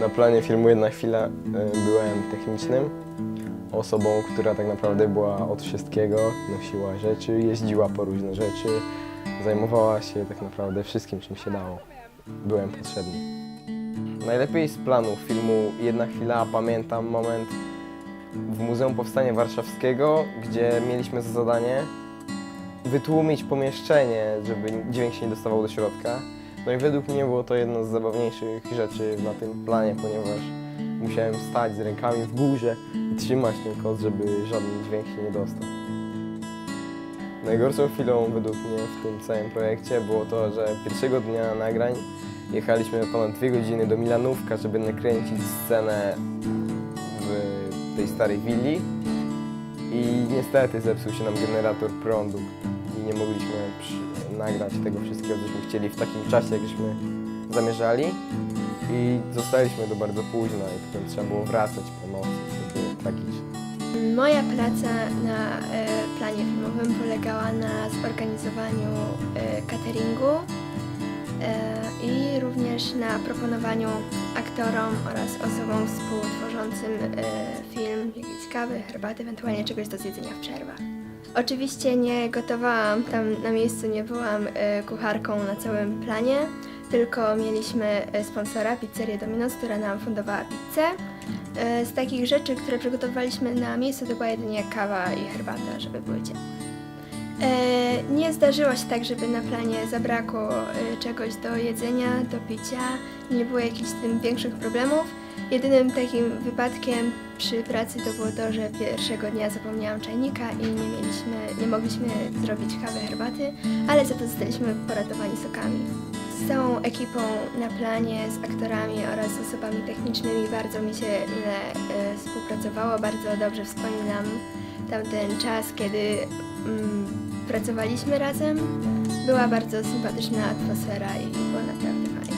Na planie filmu Jedna Chwila y, byłem technicznym, osobą, która tak naprawdę była od wszystkiego, nosiła rzeczy, jeździła po różne rzeczy, zajmowała się tak naprawdę wszystkim, czym się dało. Byłem potrzebny. Najlepiej z planu filmu Jedna Chwila pamiętam moment w Muzeum Powstania Warszawskiego, gdzie mieliśmy za zadanie wytłumić pomieszczenie, żeby dźwięk się nie dostawał do środka. No i według mnie było to jedno z zabawniejszych rzeczy na tym planie, ponieważ musiałem stać z rękami w górze i trzymać ten kod, żeby żaden dźwięk się nie dostał. Najgorszą chwilą według mnie w tym całym projekcie było to, że pierwszego dnia nagrań jechaliśmy ponad dwie godziny do Milanówka, żeby nakręcić scenę w tej starej willi i niestety zepsuł się nam generator prądu nie mogliśmy przy, nagrać tego wszystkiego, cośmy chcieli w takim czasie, jak żeśmy zamierzali i zostaliśmy do bardzo późno i potem trzeba było wracać po nocy, było tragiczne. Moja praca na e, planie filmowym polegała na zorganizowaniu e, cateringu e, i również na proponowaniu aktorom oraz osobom współtworzącym e, film jakiejś kawy, herbaty, ewentualnie czegoś do zjedzenia w przerwach. Oczywiście nie gotowałam tam na miejscu, nie byłam e, kucharką na całym planie, tylko mieliśmy e, sponsora, pizzerię Domino's, która nam fundowała pizzę. E, Z takich rzeczy, które przygotowaliśmy na miejscu, to była jedynie kawa i herbata, żeby były ciepłe. Nie zdarzyło się tak, żeby na planie zabrakło czegoś do jedzenia, do picia, nie było jakichś z tym większych problemów. Jedynym takim wypadkiem przy pracy to było to, że pierwszego dnia zapomniałam czajnika i nie mieliśmy, nie mogliśmy zrobić kawy, herbaty, ale za to zostaliśmy poratowani sokami. Z całą ekipą na planie, z aktorami oraz osobami technicznymi bardzo mi się mile e, współpracowało, bardzo dobrze wspominam tamten czas, kiedy mm, pracowaliśmy razem. Była bardzo sympatyczna atmosfera i było naprawdę fajnie.